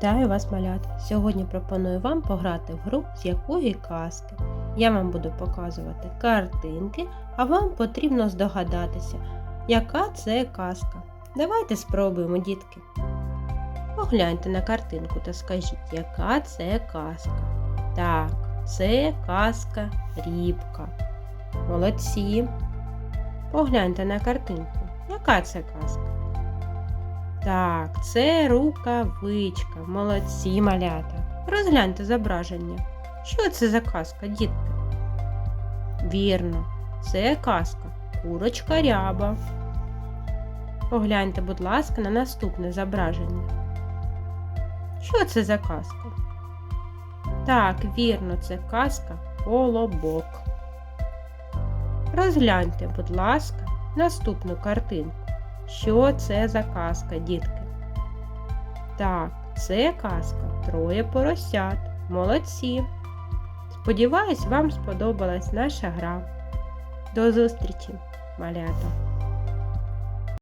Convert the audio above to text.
Вітаю вас, малята! Сьогодні пропоную вам пограти в гру з якої казки. Я вам буду показувати картинки, а вам потрібно здогадатися, яка це казка. Давайте спробуємо, дітки. Погляньте на картинку та скажіть, яка це казка. Так, це казка Рібка. Молодці. Погляньте на картинку. Яка це казка? Так, це рукавичка. Молодці малята. Розгляньте зображення. Що це за казка, дітки? Вірно, це казка. Курочка ряба. Погляньте, будь ласка, на наступне зображення. Що це за казка? Так, вірно, це казка колобок. Розгляньте, будь ласка, наступну картинку. Що це за казка, дітки? Так, це казка Троє поросят. Молодці. Сподіваюсь, вам сподобалась наша гра. До зустрічі, малята!